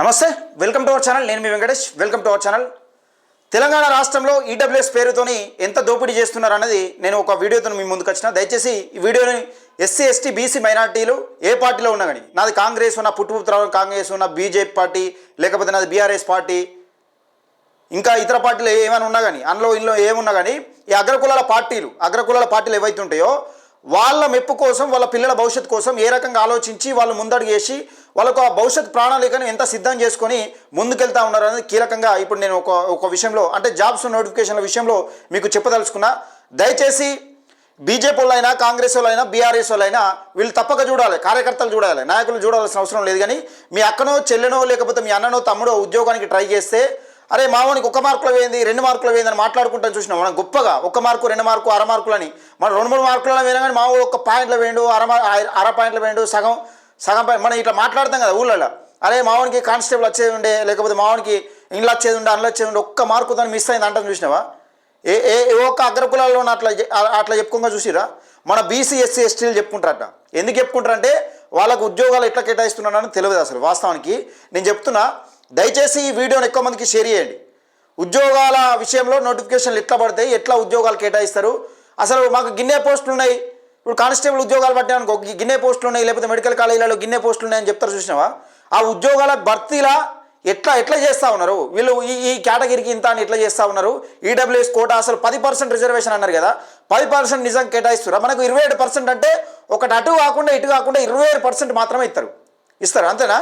నమస్తే welcome to our channel నేను మీ Venkatesh. Welcome to our channel Telangana రాష్ట్రంలో EWS పేరుతోని ఎంత దోపిడీ చేస్తున్నారు అన్నది నేను ఒక వీడియోతో మీ ముందుకు వచ్చిన. దయచేసి ఈ వీడియోని ఎస్సీ ఎస్టీ బీసీ మైనార్టీలు ఏ పార్టీలో ఉన్నా కానీ నాది కాంగ్రెస్ ఉన్న పుట్టుపుత్రాలు కాంగ్రెస్ ఉన్న బీజేపీ పార్టీ లేకపోతే నాది బీఆర్ఎస్ పార్టీ ఇంకా ఇతర పార్టీలు ఏమైనా ఉన్నా కానీ అందులో ఇందులో ఏమున్నా కానీ ఈ అగ్రకులాల పార్టీలు అగ్రకులాల పార్టీలు ఏవైతే ఉంటాయో వాళ్ళ మెప్పు కోసం వాళ్ళ పిల్లల భవిష్యత్తు కోసం ఏ రకంగా ఆలోచించి వాళ్ళు ముందడుగు వేసి వాళ్ళకు ఆ భవిష్యత్ ప్రణాళికను ఎంత సిద్ధం చేసుకొని ముందుకెళ్తా ఉన్నారు అనేది కీలకంగా ఇప్పుడు నేను ఒక ఒక విషయంలో అంటే జాబ్స్ నోటిఫికేషన్ల విషయంలో మీకు చెప్పదలుచుకున్నా. దయచేసి బీజేపీ వాళ్ళైనా కాంగ్రెస్ వాళ్ళైనా బీఆర్ఎస్ వాళ్ళైనా వీళ్ళు తప్పక చూడాలి కార్యకర్తలు చూడాలి నాయకులు చూడాల్సిన అవసరం లేదు. కానీ మీ అక్కనో చెల్లెనో లేకపోతే మీ అన్ననో తమ్ముడో ఉద్యోగానికి ట్రై చేస్తే అరే మామూలుకి ఒక మార్కులో వేయింది రెండు మార్కులు వేయింది అని మాట్లాడుకుంటాను చూసినాం మనం గొప్పగా ఒక మార్కు రెండు మార్కు అర మార్కులు అని మనం రెండు మూడు మార్కులలో వేయడం కానీ మామూలు ఒక పాయింట్లో వేయండు అర అర పాయింట్లో వేయండు సగం సగం పాయింట్ మనం ఇట్లా మాట్లాడతాం కదా ఊళ్ళలో. అరే మావానికి కానిస్టేబుల్ వచ్చేది ఉండే లేకపోతే మావానికి ఇంట్లో వచ్చేది ఉండే అందులో వచ్చేది ఉండే ఒక్క మార్కు దాన్ని మిస్ అయింది అంటాను చూసినావా? ఏ ఏ ఏ ఒక్క అగ్రకులాల్లో అట్లా అట్లా చెప్పుకోగా చూసిరా మన బీసీ ఎస్సీ ఎస్టీలు చెప్పుకుంటారట. ఎందుకు చెప్పుకుంటారంటే వాళ్ళకు ఉద్యోగాలు ఎట్లా కేటాయిస్తున్నారని తెలియదు అసలు వాస్తవానికి. నేను చెప్తున్నా దయచేసి ఈ వీడియోని ఎక్కువ మందికి షేర్ చేయండి. ఉద్యోగాల విషయంలో నోటిఫికేషన్లు ఎట్లా పడతాయి ఎట్లా ఉద్యోగాలు కేటాయిస్తారు? అసలు మాకు గిన్నె పోస్టులు ఉన్నాయి. ఇప్పుడు కానిస్టేబుల్ ఉద్యోగాలు పట్టామనుకో గిన్నె పోస్టులు ఉన్నాయి లేకపోతే మెడికల్ కాలేజీలలో గిన్నె పోస్టులు ఉన్నాయని చెప్తారు చూసినావా? ఆ ఉద్యోగాల భర్తీలా ఎట్లా ఎట్లా చేస్తా ఉన్నారు? వీళ్ళు ఈ ఈ కేటగిరీకి ఇంత అని ఎట్లా చేస్తా ఉన్నారు? ఈడబ్ల్యూఎస్ కోట అసలు పది పర్సెంట్ రిజర్వేషన్ అన్నారు కదా పది పర్సెంట్ నిజం కేటాయిస్తున్నారు మనకు ఇరవై ఏడు పర్సెంట్ అంటే ఒకటి అటు కాకుండా ఇటు కాకుండా ఇరవై ఏడు పర్సెంట్ మాత్రమే ఇస్తారు. ఇస్తారు అంతేనా?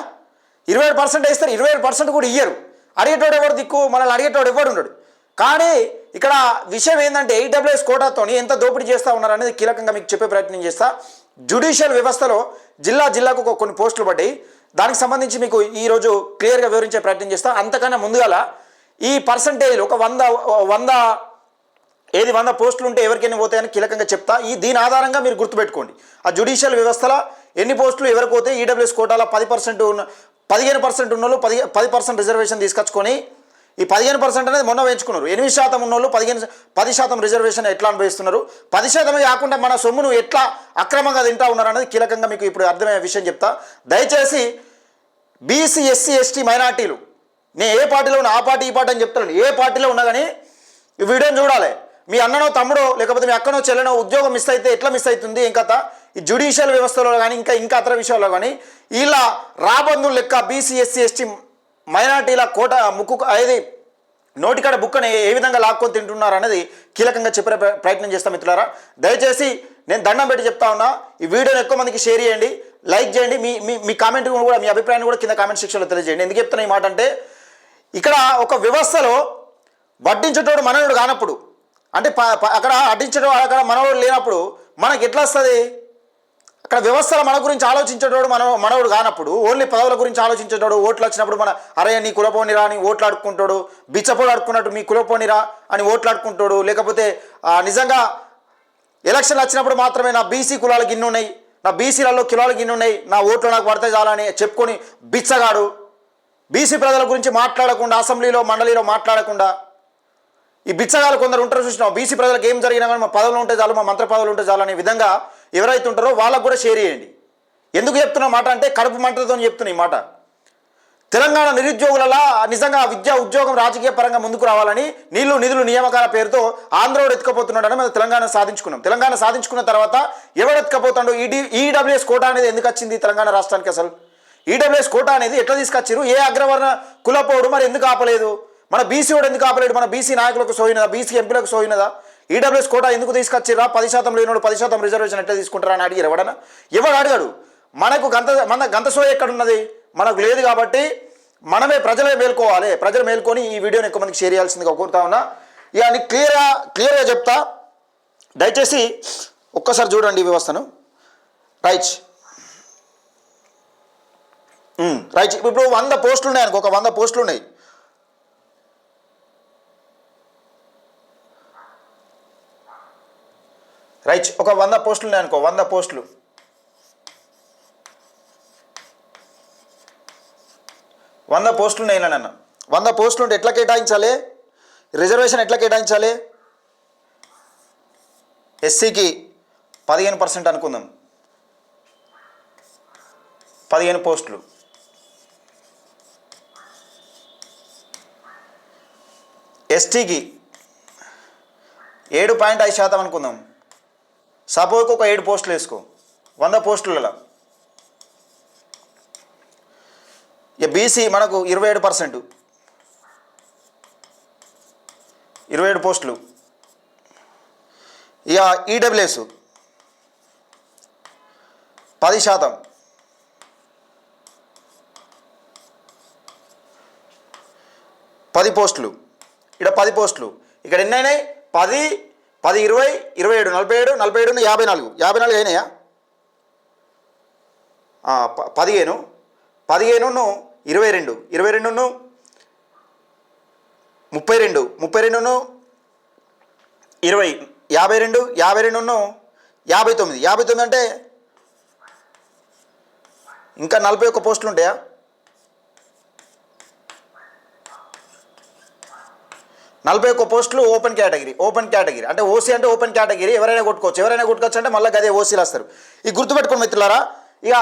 ఇరవై ఏడు పర్సెంట్ ఇస్తారు ఇరవై ఏడు పర్సెంట్ కూడా ఇయ్యరు. అడిగేటోడు ఎవరు దిక్కు? మనల్ని అడిగేటోడు ఎవడు ఉండడు. కానీ ఇక్కడ విషయం ఏంటంటే ఏడబ్ల్యూఎస్ కోటాతో ఎంత దోపిడీ చేస్తూ ఉన్నారు అనేది కీలకంగా మీకు చెప్పే ప్రయత్నం చేస్తా. జ్యుడిషియల్ వ్యవస్థలో జిల్లా జిల్లాకు ఒక కొన్ని పోస్టులు పడ్డాయి. దానికి సంబంధించి మీకు ఈరోజు క్లియర్గా వివరించే ప్రయత్నం చేస్తా. అంతకన్నా ముందుగాల ఈ పర్సంటేజ్లు ఒక వంద వంద ఏది వంద పోస్టులు ఉంటే ఎవరికైనా పోతాయని కీలకంగా చెప్తా. ఈ దీని ఆధారంగా మీరు గుర్తుపెట్టుకోండి. ఆ జ్యుడిషియల్ వ్యవస్థలో ఎన్ని పోస్టులు ఎవరికి పోతే ఈడబ్ల్యూఎస్ కోటాలో పది పర్సెంట్ ఉన్న పదిహేను పర్సెంట్ ఉన్నోళ్ళు పది పది పర్సెంట్ రిజర్వేషన్ తీసుకొచ్చుకొని ఈ పదిహేను పర్సెంట్ అనేది మొన్న పెంచుకున్నారు ఎనిమిది శాతం ఉన్నోళ్ళు పదిహేను పది శాతం రిజర్వేషన్ ఎట్లా అనుభవిస్తున్నారు? పది శాతమే కాకుండా మన సొమ్మును ఎట్లా అక్రమంగా తింటా ఉన్నారు అనేది కీలకంగా మీకు ఇప్పుడు అర్థమయ్యే విషయం చెప్తా. దయచేసి బీసీ ఎస్సీ ఎస్టీ మైనార్టీలు నేను ఏ పార్టీలో ఉన్నా ఆ పార్టీ ఈ పార్టీ అని చెప్తాను. ఏ పార్టీలో ఉన్నా కానీ ఈ వీడియోని చూడాలి. మీ అన్ననో తమ్ముడో లేకపోతే మీ అక్కనో చెల్లెనో ఉద్యోగం మిస్ అయితే ఎట్లా మిస్ అవుతుంది ఇంకా ఈ జ్యుడిషియల్ వ్యవస్థలో కానీ ఇంకా ఇంకా ఇతర విషయాల్లో కానీ ఇలా రాబందులు లెక్క బీసీ ఎస్సీ ఎస్టీ మైనార్టీల కోట ముక్కు అనేది నోటికాడ బుక్కని ఏ విధంగా లాక్కొని తింటున్నారు అనేది కీలకంగా చెప్పే ప్ర- ప్రయత్నం చేస్తాం మిత్రులారా. దయచేసి నేను దండం పెట్టి చెప్తా ఉన్నా ఈ వీడియోని ఎక్కువ మందికి షేర్ చేయండి లైక్ చేయండి మీ మీ మీ కామెంట్ కూడా మీ అభిప్రాయాన్ని కూడా కింద కామెంట్ సెక్షన్లో తెలియజేయండి. ఎందుకు చెప్తున్నా ఈ మాట అంటే ఇక్కడ ఒక వ్యవస్థలో వడ్డించేటోడు మననుడు కానప్పుడు అంటే ప- అక్కడ అడ్డించడం అక్కడ మనవాడు లేనప్పుడు మనకి ఎట్లా వస్తుంది? అక్కడ వ్యవస్థలు మన గురించి ఆలోచించేటోడు మన మనవుడు కానప్పుడు ఓన్లీ పదవుల గురించి ఆలోచించేటోడు ఓట్లు వచ్చినప్పుడు మన అరే నీ కులపోనిరా అని ఓట్లు ఆడుకుంటాడు బిచ్చపోడు ఆడుకున్నట్టు మీ కులపోనిరా అని ఓట్లు ఆడుకుంటాడు లేకపోతే నిజంగా ఎలక్షన్లు వచ్చినప్పుడు మాత్రమే నా బీసీ కులాలు గిన్నె ఉన్నాయి నా బీసీలలో కులాలు గిన్నె ఉన్నాయి నా ఓట్లు నాకు పడితే చాలని చెప్పుకొని బిచ్చగాడు. బీసీ ప్రజల గురించి మాట్లాడకుండా అసెంబ్లీలో మండలిలో మాట్లాడకుండా ఈ బిచ్చగాలు కొందరు ఉంటారు చూసినాం బీసీ ప్రజలకు ఏం జరిగినా కానీ మా పదవులు ఉంటే చాలు మా మంత్ర పదవులు ఉంటే చాలు అనే విధంగా ఎవరైతే ఉంటారో వాళ్ళకు కూడా షేర్ చేయండి. ఎందుకు చెప్తున్న మాట అంటే కడుపు మంటలతో చెప్తున్నా ఈ మాట. తెలంగాణ నిరుద్యోగులలో నిజంగా విద్యా ఉద్యోగం రాజకీయ పరంగా ముందుకు రావాలని నీళ్ళు నిధులు నియామకాల పేరుతో ఆంధ్రోడు ఎత్తుకపోతున్నాడని మనం తెలంగాణ సాధించుకున్నాం. తెలంగాణ సాధించుకున్న తర్వాత ఎవడు ఎత్తుకపోతాడు? ఈడీ ఈడబ్ల్యూఎస్ కోటా అనేది ఎందుకు వచ్చింది తెలంగాణ రాష్ట్రానికి అసలు? ఈడబ్ల్యూఎస్ కోటా అనేది ఎట్లా తీసుకొచ్చారు ఏ అగ్రవర్ణ కులపోడు మరి ఎందుకు ఆపలేదు? మన బీసీ వాడు ఎందుకు ఆపలేడు? మన బీసీ నాయకులకు సోయినదా? బీసీ ఎంపీలకు సోయినదా? ఈడబ్ల్యూఎస్ కోటా ఎందుకు తీసుకొచ్చిరా పది శాతం లేనివాడు పది శాతం రిజర్వేషన్ ఎట్లా తీసుకుంటారా అని అడిగారు ఎవడన్నా? ఎవడు అడిగాడు. మనకు గంత మన గంత సోయ ఎక్కడ ఉన్నది మనకు లేదు కాబట్టి మనమే ప్రజలే మేల్కోవాలి. ప్రజలు మేల్కొని ఈ వీడియోని ఎక్కువ మందికి షేర్ చేయాల్సిందిగా కోరుతా ఉన్నా. ఇక అని క్లియర్గా క్లియర్గా చెప్తా. దయచేసి ఒక్కసారి చూడండి ఈ వ్యవస్థను రైట్ రైట్ ఇప్పుడు వంద పోస్టులు ఉన్నాయి అనుకో ఒక వంద పోస్టులు ఉన్నాయి రైట్ ఒక వంద పోస్టులు అనుకో వంద పోస్టులు. వంద పోస్టులు నేను అన్న వంద పోస్టులు ఉంటే ఎట్లా కేటాయించాలి? రిజర్వేషన్ ఎట్లా కేటాయించాలి? ఎస్సీకి పదిహేను పర్సెంట్ అనుకుందాం. పదిహేను పోస్టులు. ఎస్టీకి ఏడు పాయింట్ ఐదు శాతం అనుకుందాం. సపోజ్కి ఒక ఏడు పోస్టులు వేసుకో. వంద పోస్టులలో. ఇక బీసీ మనకు ఇరవై ఏడు పర్సెంట్ ఇరవై ఏడు పోస్టులు. ఇక ఈడబ్ల్యూఎస్ పది శాతం. పది పోస్టులు. ఇక్కడ పది పోస్టులు. ఇక్కడ ఎన్ని అయినాయి? పది పది ఇరవై ఇరవై ఏడు నలభై ఏడు నలభై ఏడు యాభై నాలుగు. యాభై నాలుగు అయినాయా? పదిహేను. పదిహేను పదిహేనును ఇరవై రెండు. ఇరవై రెండును ముప్పై రెండు. ముప్పై రెండును ఇరవై. యాభై రెండు యాభై రెండును యాభై తొమ్మిది. యాభై తొమ్మిది అంటే ఇంకా నలభై ఒక్క పోస్టులు ఉంటాయా? నలభై ఒక్క పోస్టులు ఓపెన్ కేటగిరీ ఓపెన్ కేటగిరీ. అంటే ఓసీ అంటే ఓపెన్ కేటగిరీ ఎవరైనా కొట్టుకోవచ్చు. ఎవరైనా కొట్టుకోవచ్చు అంటే మళ్ళీ అదే ఓసీలు వస్తారు. ఈ గుర్తుపెట్టుకుని మిత్రులారా ఇక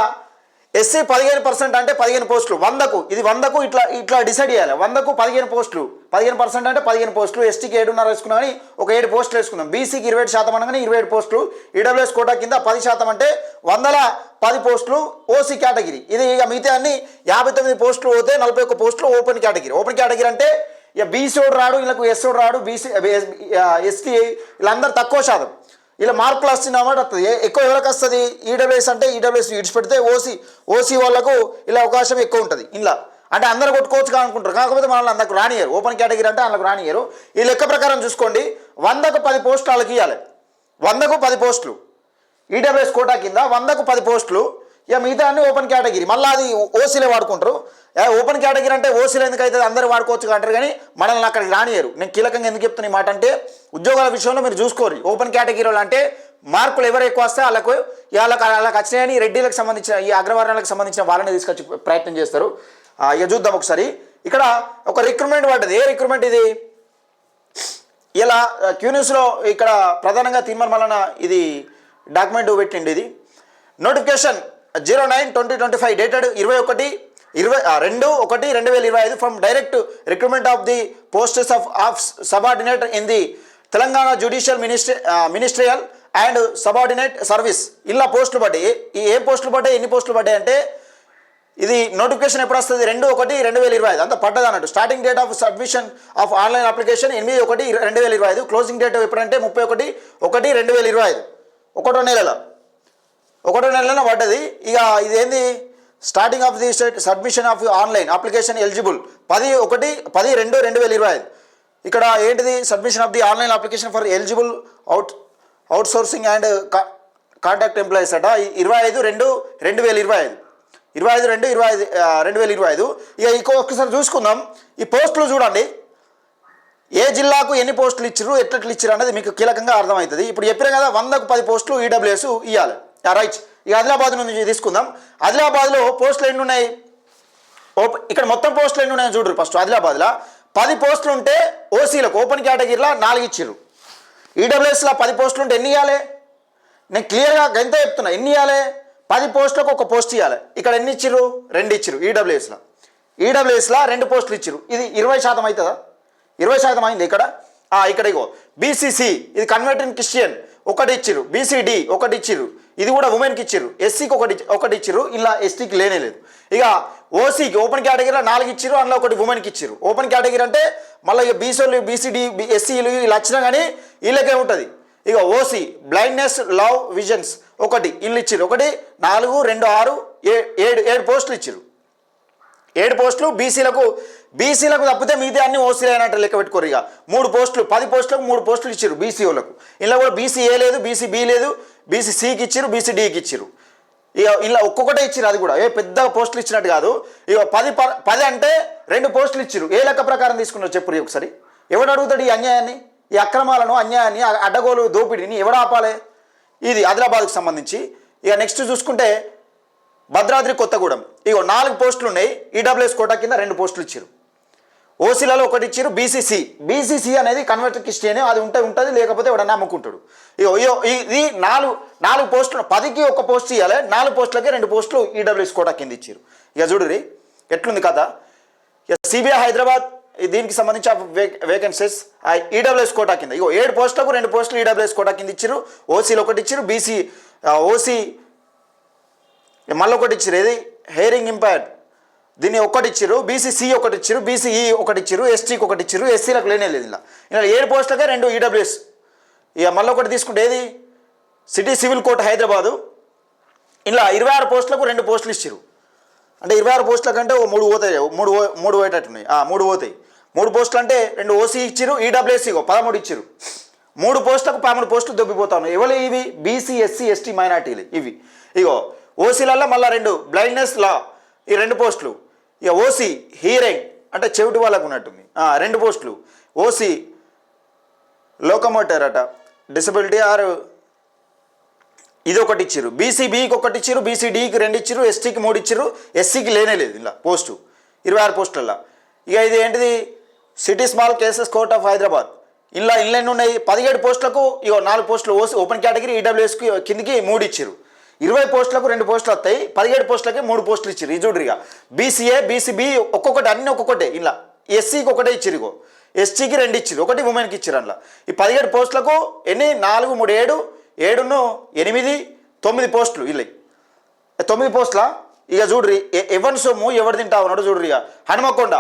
ఎస్సీ పదిహేను పర్సెంట్ అంటే పదిహేను పోస్టులు వందకు ఇది వందకు ఇట్లా ఇట్లా డిసైడ్ చేయాలి. వందకు పదిహేను పోస్టులు పదిహేను పర్సెంట్ అంటే పదిహేను పోస్టులు ఎస్టీకి ఏడున్నర వేసుకున్నాం కానీ ఒక ఏడు పోస్టులు వేసుకుందాం. బీసీకి ఇరవై ఏడు శాతం అనగానే ఇరవై ఏడు పోస్టులు ఈడబ్ల్యూఎస్ కోటా కింద పది శాతం అంటే వందల పది పోస్టులు ఓసీ కేటగిరీ. ఇది ఇక మిగతా అన్ని యాభై తొమ్మిది పోస్టులు పోతే నలభై ఒక్క పోస్టులు ఓపెన్ కేటగిరీ. ఓపెన్ కేటగిరీ అంటే ఇక బీసీఓడు రాడు వీళ్ళకు ఎస్ఓడు రాడు బీసీ ఎస్టీ వీళ్ళందరూ తక్కువ శాతం. ఇలా మార్కులు వస్తున్నమాట వస్తుంది. ఎక్కువ ఎవరికి వస్తుంది? ఈడబ్ల్యూఎస్ అంటే ఈడబ్ల్యూఎస్ విడిచిపెడితే ఓసీ ఓసీ వాళ్ళకు ఇలా అవకాశం ఎక్కువ ఉంటుంది. ఇలా అంటే అందరు కొట్టుకోవచ్చు అనుకుంటారు. కాకపోతే మనల్ని అందరికి రానియరు ఓపెన్ కేటగిరీ అంటే వాళ్ళకి రానియరు ఈ లెక్క ప్రకారం చూసుకోండి. వందకు పది పోస్టులు వాళ్ళకి ఇవ్వాలి వందకు పది పోస్టులు. ఈడబ్ల్యూఎస్ కోటా కింద వందకు పది పోస్టులు ఇక మిగతా అన్ని ఓపెన్ కేటగిరీ. మళ్ళీ అది ఓసీలే వాడుకుంటారు. ఓపెన్ కేటగిరీ అంటే ఓసీలు ఎందుకు అవుతుంది? అందరూ వాడుకోవచ్చు అంటారు కానీ మనల్ని అక్కడికి రానియరు. నేను కీలకంగా ఎందుకు చెప్తున్నా ఈ మాట అంటే ఉద్యోగాల విషయంలో మీరు చూసుకోరు. ఓపెన్ కేటగిరీలో అంటే మార్కులు ఎవరు ఎక్కువ వస్తే వాళ్ళకు వాళ్ళకి వాళ్ళకి వచ్చినాయని రెడ్డిలకు సంబంధించిన ఈ అగ్రవర్ణాలకు సంబంధించిన వాళ్ళని తీసుకొచ్చి ప్రయత్నం చేస్తారు. ఇక చూద్దాం ఒకసారి. ఇక్కడ ఒక రిక్రూట్మెంట్ పడ్డది. ఏ రిక్రూట్మెంట్ ఇది? ఇలా క్యూన్యూస్లో ఇక్కడ ప్రధానంగా తీర్మానం వలన ఇది డాక్యుమెంట్ పెట్టిండి ఇది. Notification zero nine twenty twenty five dated ఇరవై ఒకటి ఇరవై రెండు ఒకటి రెండు వేల ఇరవై ఐదు from direct recruitment of the posts of of subordinate in the Telangana judicial ministry ministerial and subordinate service ఇలా పోస్టులు పడ్డాయి. ఈ ఏ పోస్టులు పడ్డాయి ఎన్ని పోస్టులు పడ్డాయి అంటే ఇది నోటిఫికేషన్ ఎప్పుడు వస్తుంది? రెండు ఒకటి రెండు వేల ఇరవై ఐదు. అంత పడ్డది అన్నట్టు. Starting date of submission of online application ఎనిమిది ఒకటి రెండు వేల ఇరవై ఐదు. క్లోజింగ్ డేట్ ఎప్పుడంటే ముప్పై ఒకటి ఒకటి రెండు వేల ఇరవై ఐదు. ఒకటో నెలలో. ఒకటో నెలలో పడ్డది. ఇక ఇదేంది? Starting of the state submission of online application eligible పది ఒకటి పది రెండు రెండు వేల ఇరవై ఐదు. ఇక్కడ ఏంటిది? Submission of the online application for eligible out outsourcing and contact employees అట. ఇరవై ఐదు రెండు రెండు వేల ఇరవై ఐదు. ఇరవై ఐదు రెండు ఇరవై ఐదు రెండు వేల ఇరవై ఐదు. ఇక ఇంకో ఒక్కసారి చూసుకుందాం. ఈ పోస్టులు చూడండి. ఏ జిల్లాకు ఎన్ని పోస్టులు ఇచ్చారు ఎట్లట్లు ఇచ్చారు అనేది మీకు కీలకంగా అర్థమవుతుంది. ఇప్పుడు చెప్పిన కదా వందకు పది పోస్టులు ఈడబ్ల్యూఎస్ ఇవ్వాలి రైట్ ఇక ఆదిలాబాద్ నుంచి తీసుకుందాం. ఆదిలాబాద్లో పోస్టులు ఎన్ని ఉన్నాయి ఇక్కడ మొత్తం పోస్టులు ఎన్ని ఉన్నాయని చూడరు ఫస్ట్ ఆదిలాబాద్లో. పది పోస్టులు ఉంటే ఓసీలకు ఓపెన్ కేటగిరీలో నాలుగు ఇచ్చిర్రు. ఈడబ్ల్యూఎస్లో పది పోస్టులు ఉంటే ఎన్ని ఇవ్వాలి నేను క్లియర్గా గంత చెప్తున్నా ఎన్ని ఇవ్వాలి పది పోస్టులకు ఒక పోస్ట్ ఇవ్వాలి ఇక్కడ ఎన్ని ఇచ్చిర్రు? రెండు ఇచ్చిర్రు ఈడబ్ల్యూఎస్లో. ఈడబ్ల్యూఎస్లో రెండు పోస్టులు ఇచ్చిర్రు. ఇది ఇరవై శాతం అవుతుందా? ఇరవై శాతం అయింది ఇక్కడ. ఇక్కడ ఇగో. బీసీసీ ఇది కన్వర్టెడ్ క్రిస్టియన్. ఒకటి ఇచ్చిర్రు బీసీడి ఒకటి ఇచ్చిర్రు ఇది కూడా ఉమెన్కి ఇచ్చిర్రు. ఎస్సీకి ఒకటి ఒకటి ఇచ్చిర్రు ఇలా ఎస్టీకి లేనే లేదు. ఇక ఓసీకి ఓపెన్ కేటగిరీలో నాలుగు ఇచ్చిర్రు. అందులో ఒకటి ఉమెన్కి ఇచ్చిర్రు. ఓపెన్ కేటగిరీ అంటే మళ్ళీ ఇక బీసీలు బీసీడి ఎస్సీలు ఇలా వచ్చినా కానీ వీళ్ళకే ఉంటుంది. ఇక ఓసీ బ్లైండ్నెస్ లవ్ విజన్స్ ఒకటి. ఇల్లు ఇచ్చిర్రు. ఒకటి నాలుగు రెండు ఆరు ఏ ఏడు ఏడు పోస్టులు ఇచ్చిర్రు. ఏడు పోస్టులు బీసీలకు బీసీలకు తప్పితే మిగతా అన్ని ఓసీలు అయినట్టు లెక్క పెట్టుకోరు ఇక. మూడు పోస్టులు పది పోస్టులకు మూడు పోస్టులు ఇచ్చారు బీసీ వాళ్ళకు ఇలా కూడా బీసీ ఏ లేదు బీసీ బి లేదు బీసీ సికి ఇచ్చారు బీసీ డికి ఇచ్చారు ఇక ఇలా ఒక్కొక్కటే ఇచ్చారు అది కూడా. ఏ పెద్ద పోస్టులు ఇచ్చినట్టు కాదు. ఇక పది ప- పది అంటే రెండు పోస్టులు ఇచ్చారు ఏ లెక్క ప్రకారం తీసుకున్నారు చెప్పు ఒకసారి. ఎవడు అడుగుతాడు ఈ అన్యాయాన్ని? ఈ అక్రమాలను అన్యాయాన్ని అడ్డగోలు దోపిడీని ఎవడు ఆపాలి? ఇది ఆదిలాబాద్కు సంబంధించి. ఇక నెక్స్ట్ చూసుకుంటే భద్రాద్రి కొత్తగూడెం. ఇగో నాలుగు పోస్టులు ఉన్నాయి ఈడబ్ల్యూఎస్ కోటా కింద రెండు పోస్టులు ఇచ్చారు ఓసీలలో ఒకటి ఇచ్చారు బీసీసీ. బీసీసీ అనేది కన్వర్టర్ క్రిస్టియన్ అది ఉంటే ఉంటుంది లేకపోతే ఎవడన్నా అమ్ముకుంటాడు. ఇగో ఇది నాలుగు నాలుగు పోస్టులు పదికి ఒక పోస్ట్ ఇవ్వాలి నాలుగు పోస్టులకి రెండు పోస్టులు ఈడబ్ల్యూఎస్ కోటా కింద ఇచ్చారు ఇక చూడురి ఎట్లుంది కథ? ఇక సిబిఐ హైదరాబాద్ దీనికి సంబంధించి వేకెన్సీస్ ఈడబ్ల్యూఎస్ కోటా కింద. ఇగో ఏడు పోస్టులకు రెండు పోస్టులు ఈడబ్ల్యూఎస్ కోటా కింద ఇచ్చారు ఓసీలో ఒకటి ఇచ్చారు బీసీ ఓసీ మళ్ళీ ఒకటి ఇచ్చారు ఏది? హెయిరింగ్ ఇంపైర్డ్ దీన్ని ఒకటి ఇచ్చారు బీసీసీ ఒకటి ఇచ్చారు బీసీఈ e ఒకటి ఇచ్చారు ఎస్టీకి ఒకటి ఇచ్చారు ఎస్సీలకు లేనే లేదు ఇలా ఇలా ఏడు పోస్టులకే రెండు ఈడబ్ల్యూఎస్ ఇక మళ్ళీ ఒకటి తీసుకుంటే ఏది? సిటీ సివిల్ కోర్ట్ హైదరాబాదు ఇలా ఇరవై ఆరు పోస్టులకు రెండు పోస్టులు ఇచ్చారు అంటే ఇరవై ఆరు పోస్టుల కంటే ఓ మూడు పోతాయి మూడు మూడు పోయేటట్టున్నాయి ఆ, మూడు పోతాయి. మూడు పోస్టులు అంటే రెండు ఓసీ ఇచ్చారు ఈడబ్ల్యూఎస్సీ పదమూడు ఇచ్చారు మూడు పోస్టులకు పదమూడు పోస్టులు దొబ్బిపోతా ఉన్నాయి. ఎవరు ఇవి? బీసీ ఎస్సీ ఎస్టీ మైనార్టీలు ఇవి. ఇగో ఓసీలలో మళ్ళీ రెండు. బ్లైండ్నెస్ లా ఈ రెండు పోస్టులు. ఇక ఓసీ హీరింగ్ అంటే చెవిటి వాళ్ళకు ఉన్నట్టుంది రెండు పోస్టులు. ఓసీ లోకమోటర్ అట. Disability R. ఇది ఒకటి ఇచ్చారు బీసీబీకి ఒకటి ఇచ్చారు బీసీడీకి రెండు ఇచ్చారు ఎస్టీకి మూడు ఇచ్చారు ఎస్సీకి లేనే లేదు ఇలా పోస్టు. ఇరవై ఆరు పోస్టులలో ఇక ఇది ఏంటిది? City small cases court of Hyderabad ఇలా ఇన్లైన్ ఉన్నాయి పదిహేడు పోస్టులకు ఇక నాలుగు పోస్టులు ఓసి ఓపెన్ కేటగిరీ ఈడబ్ల్యూఎస్కి కిందికి మూడు ఇచ్చారు ఇరవై పోస్టులకు రెండు పోస్టులు వస్తాయి పదిహేడు పోస్టులకి మూడు పోస్టులు ఇచ్చారు ఇది బీసీఏ బీసీబీ ఒక్కొక్కటి అన్ని ఒక్కొక్కటే ఇలా. ఎస్సీకి ఒకటే ఇచ్చారు ఇగో. ఎస్టీకి రెండు ఇచ్చారు ఒకటి ఉమెన్కి ఇచ్చారు అందులో. ఈ పదిహేడు పోస్టులకు ఎన్ని? నాలుగు మూడు ఏడు. ఏడును ఎనిమిది తొమ్మిది పోస్టులు ఇల్లు. తొమ్మిది పోస్టుల? ఇక చూడ్రి ఎవరి సొమ్ము ఎవరు తింటా ఉన్నాడు చూడ్రి ఇక? హనుమకొండ.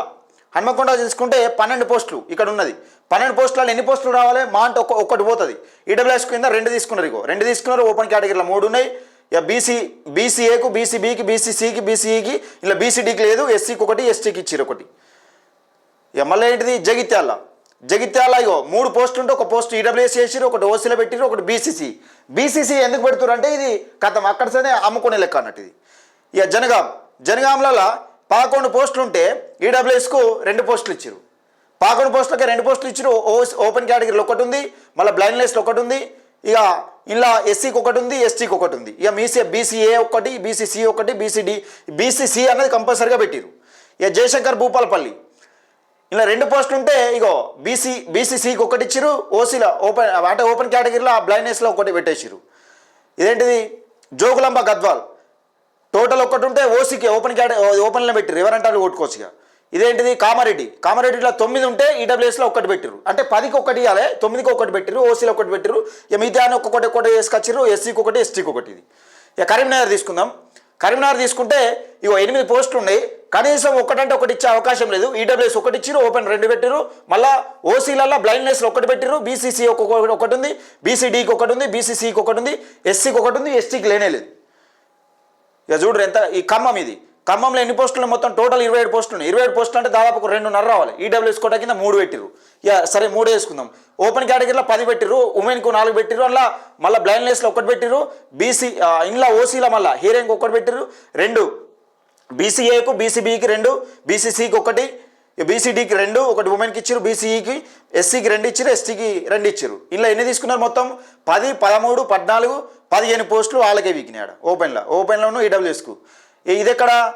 హనుమకొండ తీసుకుంటే పన్నెండు పోస్టులు ఇక్కడ ఉన్నది. పన్నెండు పోస్టులలో ఎన్ని పోస్టులు రావాలి? మా అంటే ఒక్క ఒక్కటి పోతుంది. ఈడబ్ల్యూఎస్ కింద రెండు తీసుకున్నారు ఇగో. రెండు తీసుకున్నారు ఓపెన్ కేటగిరీలో మూడు ఉన్నాయి. ఇక బీసీ బీసీఏకు బీసీబీకి బీసీసీకి బీసీఈకి ఇలా బీసీడీకి లేదు ఎస్సీకి ఒకటి ఎస్టీకి ఇచ్చిరు ఒకటి. ఇక మళ్ళీ ఏంటిది? జగిత్యాల. జగిత్యాల ఇగో మూడు పోస్టులు ఉంటే ఒక పోస్ట్ ఈడబ్ల్యూఎస్ చేసిరు ఒకటి ఓసీలో పెట్టిరు ఒకటి బీసీసీ బీసీసీ ఎందుకు పెడుతురు అంటే ఇది కథం అక్కడ సరే అమ్ముకునే లెక్క అన్నట్టు ఇది. ఇక జనగాం. జనగాంలలో పదకొండు పోస్టులు ఉంటే ఈడబ్ల్యూఎస్కు రెండు పోస్టులు ఇచ్చారు పదకొండు పోస్టులకి రెండు పోస్టులు ఇచ్చారు ఓపెన్ కేటగిరీలో ఒకటి ఉంది మళ్ళీ బ్లైండ్ లిస్ట్లో ఒకటి ఉంది. ఇక ఇలా ఎస్సీకి ఒకటి ఉంది ఎస్టీకి ఒకటి ఉంది ఇక మీసీ బీసీఏ ఒకటి బీసీసీ ఒకటి బీసీడి బీసీసీ అనేది కంపల్సరీగా పెట్టిరు ఇక జయశంకర్ భూపాలపల్లి. ఇలా రెండు పోస్టులు ఉంటే ఇగో బీసీ బీసీసీకి ఒకటి ఇచ్చిరు ఓసీలో ఓపెన్ అంటే ఓపెన్ కేటగిరీలో ఆ బ్లైండ్నెస్లో ఒకటి పెట్టేసిరు ఇదేంటిది? జోగులాంబ గద్వాల్. టోటల్ ఒకటి ఉంటే ఓసీకి ఓపెన్ కేట ఓపెన్లో పెట్టిరు ఎవరంటారు వాళ్ళు కొట్టుకోవచ్చు ఇక ఇదేంటిది? కామారెడ్డి. కామారెడ్డిలో తొమ్మిది ఉంటే ఈడబ్ల్యూఎస్లో ఒకటి పెట్టిరు అంటే పదికి ఒకటి ఇవ్వాలి తొమ్మిదికి ఒకటి పెట్టిరు ఓసీలో ఒకటి పెట్టిరు ఇక మిగతా ఒక్కొక్కటి ఒకటి వేసుకొచ్చిర్రు ఎస్సీకి ఒకటి ఎస్టీకి ఒకటి ఇది. ఇక కరీంనగర్ తీసుకుందాం. కరీంనగర్ తీసుకుంటే ఇగో ఎనిమిది పోస్టులు ఉన్నాయి. కనీసం ఒకటంటే ఒకటి ఇచ్చే అవకాశం లేదు. ఈడబ్ల్యూఎస్ ఒకటి ఇచ్చిరు ఓపెన్ రెండు పెట్టిరు మళ్ళా ఓసీలలో బ్లైండ్నెస్ ఒకటి పెట్టిరు బీసీసీ ఒక్కొక్క ఒకటి ఉంది. బీసీడీకి ఒకటి ఉంది. బీసీసీకి ఒకటి ఉంది. ఎస్సీకి ఒకటి ఉంది. ఎస్టీకి లేనే లేదు. ఇక చూడరు ఎంత ఈ ఖమ్మం ఇది. ఖమ్మంలో ఎన్ని పోస్టులు? మొత్తం టోటల్ ఇరవై ఏడు పోస్టులు ఇరవై ఏడు పోస్టులు అంటే దాదాపు ఒక రెండున్నర రావాలి. ఈడబ్ల్యూఎస్ కోట కింద మూడు పెట్టిరు ఇక సరే మూడు వేసుకుందాం. ఓపెన్ కేటగిరీలో పది పెట్టిరు ఉమెన్కు నాలుగు పెట్టిరు అలా మళ్ళీ బ్లైండ్లెస్లో ఒకటి పెట్టిరు బీసీ ఇంట్లో ఓసీలో మళ్ళీ హీరోయిన్కి ఒకటి పెట్టిరు రెండు. బీసీఏకు బీసీబీకి రెండు బీసీసీకి ఒకటి బీసీడీకి రెండు ఒకటి ఉమెన్కి ఇచ్చారు బీసీఈకి ఎస్సీకి రెండు ఇచ్చారు ఎస్టీకి రెండు ఇచ్చారు ఇలా ఎన్ని తీసుకున్నారు మొత్తం? పది పదమూడు పద్నాలుగు పదిహేను పోస్టులు వాళ్ళకే వీకినాడు ఓపెన్లో ఓపెన్లోను ఈడబ్ల్యూఎస్కు. ఇది ఎక్కడ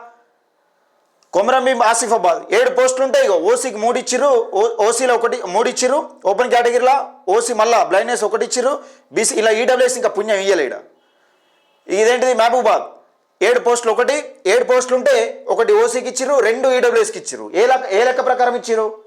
కొమరంభీం ఆసిఫాబాద్. ఏడు పోస్టులు ఉంటాయి. ఇగో ఓసీకి మూడు ఇచ్చిర్రు. ఓ- ఓసీలో ఒకటి మూడు ఇచ్చిర్రు. ఓపెన్ కేటగిరీలో ఓసీ మళ్ళా బ్లైండ్నెస్ ఒకటి ఇచ్చిర్రు. బీసీ ఇలా ఈడబ్ల్యూఎస్ ఇంకా పుణ్యం ఇయ్యలేడ ఇదేంటిది? మహబూబాద్. ఏడు పోస్టులు ఒకటి ఏడు పోస్టులు ఉంటే ఒకటి ఓసీకి ఇచ్చిర్రు రెండు ఈడబ్ల్యూఎస్కి ఇచ్చిర్రు. ఏ లెక్క ఏ లెక్క ప్రకారం ఇచ్చిర్రు?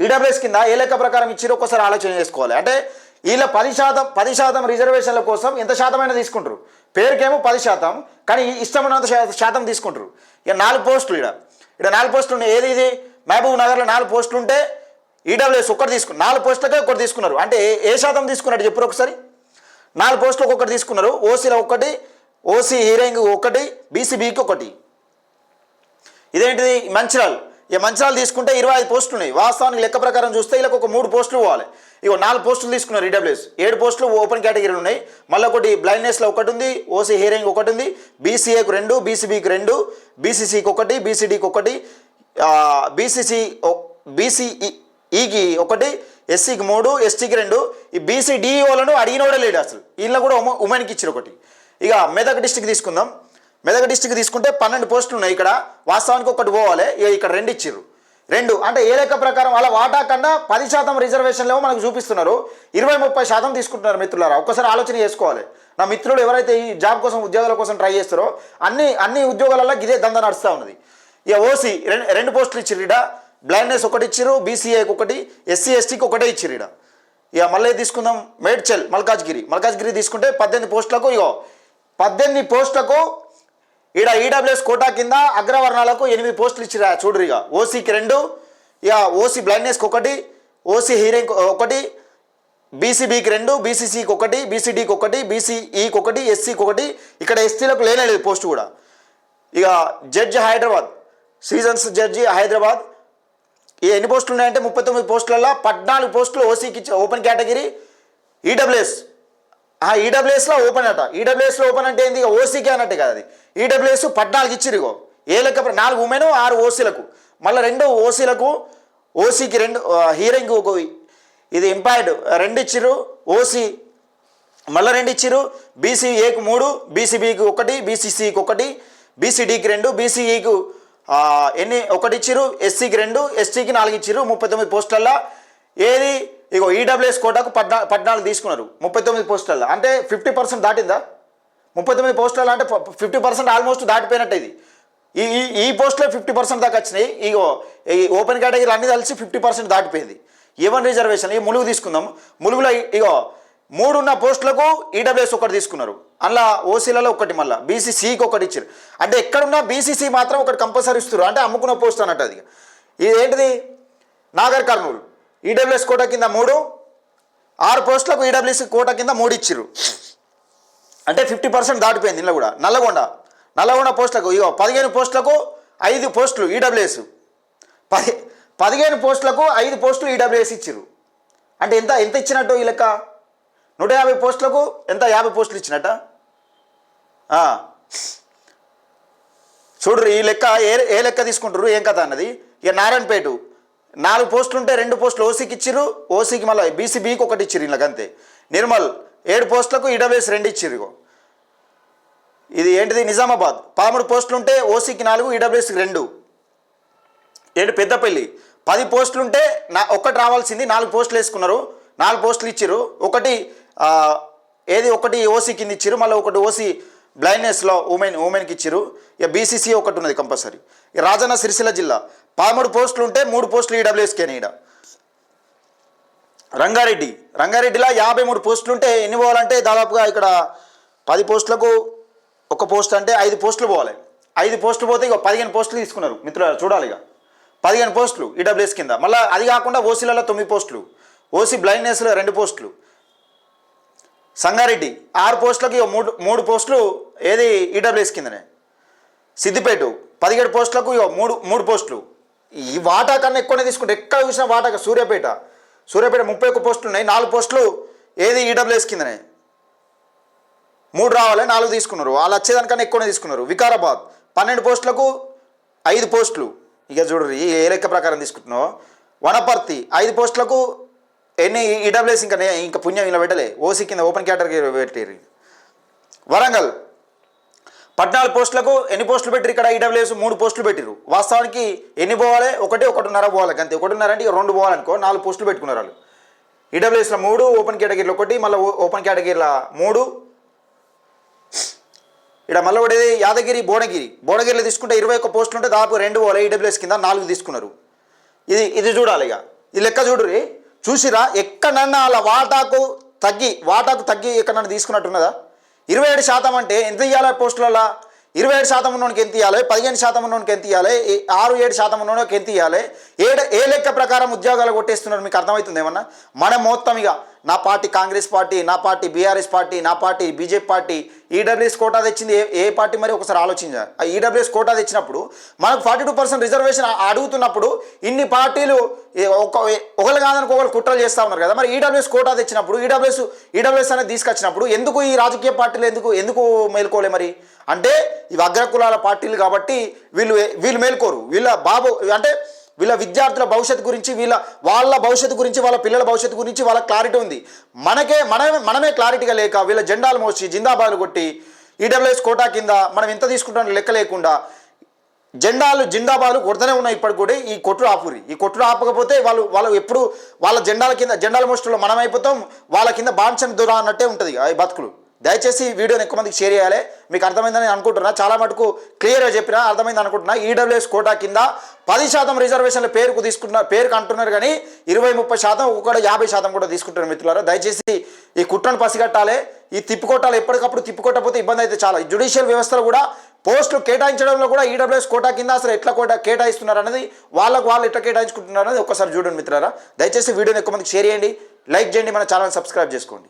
ఈడబ్ల్యూఎస్ కింద ఏ లెక్క ప్రకారం ఇచ్చిర్రు? ఒకసారి ఆలోచన చేసుకోవాలి. అంటే వీళ్ళ పది శాతం పది శాతం రిజర్వేషన్ల కోసం ఎంత శాతమైనా తీసుకుంటారు. పేరుకేమో పది శాతం కానీ ఇష్టమైనంత శాతం తీసుకుంటారు. ఇక నాలుగు పోస్టులు ఇక్కడ ఇక్కడ నాలుగు పోస్టులు ఉన్నాయి. ఏది ఇది? మహబూబ్ నగర్లో నాలుగు పోస్టులు ఉంటే ఈడబ్ల్యూఎస్ ఒక్కటి తీసుకు నాలుగు పోస్టులకే ఒకటి తీసుకున్నారు. అంటే ఏ- ఏ శాతం తీసుకున్నట్టు చెప్పరు ఒకసారి. నాలుగు పోస్టులు ఒక్కొక్కటి తీసుకున్నారు. ఓసీలో ఒకటి ఓసీ హీరోయింగ్ ఒకటి బీసీబీకి ఒకటి ఇదేంటిది? మంచిరాల్ ఇక మంచిరాలు తీసుకుంటే ఇరవై ఐదు పోస్టులు ఉన్నాయి. వాస్తవానికి లెక్క ప్రకారం చూస్తే వీళ్ళకి ఒక మూడు పోస్టులు పోవాలి. ఇక నాలుగు పోస్టులు తీసుకున్నారు ఈడబ్ల్యూఎస్ ఏడు పోస్టులు ఓపెన్ కేటగిరీలు ఉన్నాయి. మళ్ళీ ఒకటి బ్లైండ్నెస్లో ఒకటి ఉంది ఓసీ హియరింగ్ ఒకటి ఉంది. బీసీఏకు రెండు బీసీబీకి రెండు బీసీసీకి ఒకటి బీసీడీకి ఒకటి బీసీసీ బీసీఈకి ఒకటి ఎస్సీకి మూడు ఎస్టీకి రెండు. ఈ బీసీడీఓలను అడిగినోడే లేడు అసలు. వీళ్ళని కూడా ఉమెన్కి ఇచ్చారు ఒకటి. ఇక మెదక్ డిస్టిక్ తీసుకుందాం. మెదక్ డిస్టిక్ తీసుకుంటే పన్నెండు పోస్టులు ఉన్నాయి ఇక్కడ. వాస్తవానికి ఒకటి పోవాలి. ఇక్కడ రెండు ఇచ్చిర్రు. రెండు అంటే ఏ లెక్క ప్రకారం అలా వాటా కన్నా పది శాతం రిజర్వేషన్లో మనకు చూపిస్తున్నారు. ఇరవై ముప్పై శాతం తీసుకుంటున్నారు మిత్రులారా. ఒక్కసారి ఆలోచన చేసుకోవాలి. నా మిత్రులు ఎవరైతే ఈ జాబ్ కోసం ఉద్యోగాల కోసం ట్రై చేస్తారో అన్ని అన్ని ఉద్యోగాలలో ఇదే దంద నడుస్తూ ఉన్నది. ఇక ఓసీ రెండు రెండు పోస్టులు ఇచ్చిర్రు ఇడ బ్లైండ్నెస్ ఒకటి ఇచ్చిర్రు బీసీఏకి ఒకటి ఎస్సీ ఎస్టీకి ఒకటే ఇచ్చిర్రు ఇడ ఇక మళ్ళీ తీసుకుందాం? మేడ్చల్ మల్కాజ్గిరి. మల్కాజ్గిరి తీసుకుంటే పద్దెనిమిది పోస్టులకు ఇగో పద్దెనిమిది పోస్టులకు ఈడ ఈడబ్ల్యూఎస్ కోటా కింద అగ్రవర్ణాలకు ఎనిమిది పోస్టులు ఇచ్చిరా చూడరు ఇక. ఓసీకి రెండు ఇక ఓసీ బ్లైండ్నెస్కి ఒకటి ఓసీ హీరింగ్ ఒకటి బీసీబీకి రెండు బీసీసీకి ఒకటి బీసీడీకి ఒకటి బీసీఈకి ఒకటి ఎస్సీకి ఒకటి. ఇక్కడ ఎస్టీలకు లేనలేదు పోస్ట్ కూడా. ఇక judge Hyderabad sessions judge Hyderabad. ఈ ఎన్ని పోస్టులు ఉన్నాయంటే ముప్పై తొమ్మిది పోస్టులలో పద్నాలుగు పోస్టులు ఓసీకి ఓపెన్ కేటగిరీ ఈడబ్ల్యూఎస్ ఈడబ్ల్యూఎస్లో ఓపెన్ అట. ఈడబ్ల్యూఎస్లో ఓపెన్ అంటే ఏంది? ఓసీకే అన్నట్టు కదా అది. ఈడబ్ల్యూఎస్ పద్నాలుగు ఇచ్చిరిగో ఏ లెక్క నాలుగు ఉమెన్ ఆరు ఓసీలకు మళ్ళీ రెండు ఓసీలకు ఓసీకి రెండు హీరింగ్ ఒక ఇది ఎంపాయిడ్ రెండు ఇచ్చిర్రు ఓసీ మళ్ళీ రెండు ఇచ్చిర్రు బీసీఏకి మూడు బీసీబీకి ఒకటి బీసీసీకి ఒకటి బీసీడీకి రెండు బీసీఈకు ఎన్ని ఒకటి ఇచ్చిరు ఎస్సీకి రెండు ఎస్టీకి నాలుగు ఇచ్చిర్రు ముప్పై తొమ్మిది పోస్టులల్లో ఏది? ఇగో ఈడబ్ల్యూఎస్ కోటాకు పద్నా పద్నాలుగు తీసుకున్నారు. ముప్పై తొమ్మిది పోస్టులలో అంటే ఫిఫ్టీ పర్సెంట్ దాటిందా? ముప్పై తొమ్మిది పోస్టులలో అంటే ఫిఫ్టీ పర్సెంట్ ఆల్మోస్ట్ దాటిపోయినట్టు ఇది. ఈ ఈ ఈ పోస్టులో ఫిఫ్టీ పర్సెంట్ దాకా వచ్చినాయి. ఇగో ఈ ఓపెన్ కేటగిరీలు అన్ని కలిసి ఫిఫ్టీ పర్సెంట్ దాటిపోయింది. Even reservation? ఈ ములుగు తీసుకుందాం. ములుగులో ఇగో మూడున్న పోస్టులకు ఈడబ్ల్యూఎస్ ఒకటి తీసుకున్నారు. అందులో ఓసీలలో ఒకటి మళ్ళీ. బీసీసీకి ఒకటి ఇచ్చారు. అంటే ఎక్కడున్నా బీసీసీ మాత్రం ఒకటి కంపల్సరీ ఇస్తారు అంటే అమ్ముకున్న పోస్ట్ అన్నట్టు అది. ఇది ఏంటిది నాగర్ కర్నూలు. ఈడబ్ల్యూఎస్ కోట కింద మూడు ఆరు పోస్టులకు ఈడబ్ల్యూఎస్ కోట కింద మూడు ఇచ్చిర్రు. అంటే ఫిఫ్టీ పర్సెంట్ దాటిపోయింది ఇందులో కూడా. నల్లగొండ నల్లగొండ పోస్టులకు ఇగో పదిహేను పోస్టులకు ఐదు పోస్టులు ఈడబ్ల్యూఎస్ పది పదిహేను పోస్టులకు ఐదు పోస్టులు ఈడబ్ల్యూఎస్ ఇచ్చారు అంటే ఎంత ఎంత ఇచ్చినట్టు ఈ లెక్క? నూట యాభై పోస్టులకు ఎంత? యాభై పోస్టులు ఇచ్చినట్ట? చూడరు ఈ లెక్క ఏ ఏ లెక్క తీసుకుంటారు ఏం కథ అన్నది? ఇక నారాయణపేట. నాలుగు పోస్టులు ఉంటే రెండు పోస్టులు ఓసీకి ఇచ్చిర్రు ఓసీకి మళ్ళీ బీసీబీకి ఒకటి ఇచ్చిర్రు ఇలా అంతే. నిర్మల్ ఏడు పోస్టులకు ఈడబ్ల్యూఎస్ రెండు ఇచ్చిర్రు ఇది ఏంటిది? నిజామాబాద్. పదమూడు పోస్టులు ఉంటే ఓసీకి నాలుగు ఈడబ్ల్యూఎస్కి రెండు. ఏంటి పెద్దపల్లి? పది పోస్టులు ఉంటే నా ఒక్కటి రావాల్సింది నాలుగు పోస్టులు వేసుకున్నారు నాలుగు పోస్టులు ఇచ్చారు ఒకటి ఏది ఒకటి ఓసీ కింద ఇచ్చారు మళ్ళీ ఒకటి ఓసీ బ్లైండ్నెస్లో ఉమెన్ ఉమెన్కి ఇచ్చారు ఇక బీసీసీ ఒకటి ఉన్నది కంపల్సరీ. రాజన్న సిరిసిల్ల జిల్లా. పదమూడు పోస్టులు ఉంటే మూడు పోస్టులు ఈడబ్ల్యూఎస్కే ఈడ. రంగారెడ్డి. రంగారెడ్డిలో యాభై మూడు పోస్టులు ఉంటే ఎన్ని పోవాలంటే దాదాపుగా ఇక్కడ పది పోస్టులకు ఒక పోస్ట్ అంటే ఐదు పోస్టులు పోవాలి. ఐదు పోస్టులు పోతే ఇక పదిహేను పోస్టులు తీసుకున్నారు. మిత్రులు చూడాలి ఇక పదిహేను పోస్టులు ఈడబ్ల్యూఎస్ కింద. మళ్ళీ అది కాకుండా ఓసీలలో తొమ్మిది పోస్టులు. ఓసీ బ్లైండ్నెస్లో రెండు పోస్టులు. సంగారెడ్డి ఆరు పోస్టులకి మూడు మూడు పోస్టులు ఏది ఈడబ్ల్యూఎస్ కిందనే. సిద్దిపేట పదిహేడు పోస్టులకు మూడు మూడు పోస్టులు. ఈ వాటా కన్నా ఎక్కువనే తీసుకుంటే ఎక్కడ చూసినా వాటా సూర్యాపేట. సూర్యాపేట ముప్పై ఒక్క పోస్టులు ఉన్నాయి. నాలుగు పోస్టులు ఏది ఈడబ్ల్యూఎస్ కిందనే. మూడు రావాలి నాలుగు తీసుకున్నారు. వాళ్ళు వచ్చేదానికన్నా ఎక్కువనే తీసుకున్నారు. వికారాబాద్ పన్నెండు పోస్టులకు ఐదు పోస్టులు. ఇక చూడరు ఈ ఏ లెక్క ప్రకారం తీసుకుంటున్నావు? వనపర్తి ఐదు పోస్టులకు ఎన్ని ఈడబ్ల్యూఎస్ ఇంకా ఇంకా పుణ్యం ఇలా పెట్టలే. ఓసీ కింద ఓపెన్ కేటగిరీ పెట్టారు వరంగల్ పద్నాలుగు పోస్టులకు ఎన్ని పోస్టులు పెట్టారు ఇక్కడ ఈడబ్ల్యూఎస్ మూడు పోస్టులు పెట్టారు వాస్తవానికి ఎన్ని పోవాలి? ఒకటి ఒకటిన్నర పోవాలి అంతే. ఒకటిన్నర అంటే రెండు పోవాలనుకో నాలుగు పోస్టులు పెట్టుకున్నారు వాళ్ళు. ఈడబ్ల్యూఎస్లో మూడు ఓపెన్ కేటగిరీలో ఒకటి మళ్ళీ ఓపెన్ కేటగిరీలో మూడు. ఇక్కడ మళ్ళీ ఒకటి యాదగిరి భువనగిరి. భువనగిరిలో తీసుకుంటే ఇరవై ఒక్క పోస్టులు ఉంటే దాదాపు రెండు పోవాలి. ఈడబ్ల్యూఎస్ కింద నాలుగు తీసుకున్నారు. ఇది ఇది చూడాలి ఇక. ఈ లెక్క చూడురి చూసిరా ఎక్కడన్నా అలా వాటాకు తగ్గి వాటాకు తగ్గి ఎక్కడన్నా తీసుకున్నట్టున్నదా? ఇరవై ఏడు శాతం అంటే ఎంత ఇవ్వాలి పోస్టులలో ఇరవై ఏడు శాతం ఉన్నోనికి ఎంత ఇవ్వాలి పదిహేను శాతం ఉన్నోనికి ఎంత ఇవ్వాలి ఆరు ఏడు శాతం ఉన్నోనికి ఎంత ఇవ్వాలి ఏ ఏ లెక్క ప్రకారం ఉద్యోగాలు కొట్టేస్తున్నారు? మీకు అర్థమవుతుంది ఏమన్నా? మనం మొత్తం ఇక నా పార్టీ కాంగ్రెస్ పార్టీ నా పార్టీ బీఆర్ఎస్ పార్టీ నా party BJP party EWS quota తెచ్చింది ఏ ఏ పార్టీ మరి ఒకసారి ఆలోచించాలి ఆ ఈడబ్ల్యూఎస్ కోటా తెచ్చినప్పుడు మనకు ఫార్టీ టూ పర్సెంట్ రిజర్వేషన్ అడుగుతున్నప్పుడు ఇన్ని పార్టీలు ఒక ఒకరు కాదనుకో ఒకరు కుట్రలు చేస్తూ ఉన్నారు కదా. మరి ఈడబ్ల్యూఎస్ కోటా తెచ్చినప్పుడు ఈడబ్ల్యూఎస్ ఈడబ్ల్యూఎస్ అనేది తీసుకొచ్చినప్పుడు ఎందుకు ఈ రాజకీయ పార్టీలు ఎందుకు ఎందుకు మేల్కోలే మరి? అంటే ఇవి అగ్రకులాల పార్టీలు కాబట్టి వీళ్ళు వీళ్ళు మేల్కోరు. వీళ్ళ బాబు అంటే వీళ్ళ విద్యార్థుల భవిష్యత్తు గురించి వీళ్ళ వాళ్ళ భవిష్యత్తు గురించి వాళ్ళ పిల్లల భవిష్యత్తు గురించి వాళ్ళ క్లారిటీ ఉంది. మనకే మనమే మనమే క్లారిటీగా లేక వీళ్ళ జెండాలు మోసి జిందాబాదులు కొట్టి ఈడబ్ల్యూఎస్ కోటా కింద మనం ఎంత తీసుకుంటాం లెక్క లేకుండా జెండాలు జిండాబాలు కొడుతూనే ఉన్నాయి ఇప్పటికి కూడా ఈ కొట్టుడు ఆపురి. ఈ కొట్టుడు ఆపకపోతే వాళ్ళు వాళ్ళు ఎప్పుడు వాళ్ళ జెండాల కింద జెండాల మోస్టులో మనం అయిపోతాం వాళ్ళ కింద బాన్సన్ దూర అన్నట్టే ఉంటుంది ఆ బతుకులు. దయచేసి ఈ వీడియోని ఎక్కువ మందికి షేర్ చేయాలి. మీకు అర్థమైందని అనుకుంటున్నా. చాలా మటుకు క్లియర్గా చెప్పినా అర్థమైంది అనుకుంటున్నా. ఈడబ్ల్యూఎస్ కోటా కింద పది శాతం రిజర్వేషన్ల పేరుకు తీసుకుంటున్న పేరుకు అంటున్నారు కానీ ఇరవై ముప్పై శాతం ఒక్కొక్కటి యాభై శాతం కూడా తీసుకుంటున్నారు మిత్రులారా. దయచేసి ఈ కుట్రను పసిగట్టాలి. ఈ తిప్పుకోటాలు ఎప్పటికప్పుడు తిప్పుకొట్టకపోతే ఇబ్బంది అయితే చాలా. జ్యుడిషియల్ వ్యవస్థలో కూడా పోస్టులు కేటాయించడంలో కూడా ఈడబ్ల్యూఎస్ కోటా కింద అసలు ఎట్లా కోటా కేటాయిస్తున్నారు అనేది వాళ్ళకు వాళ్ళు ఎట్లా కేటాయించుకుంటున్నారు అనేది ఒక్కసారి చూడండి మిత్రులారా. దయచేసి వీడియోని ఎక్కువ మందికి షేర్ చేయండి. లైక్ చేయండి. మన ఛానల్ సబ్స్క్రైబ్ చేసుకోండి.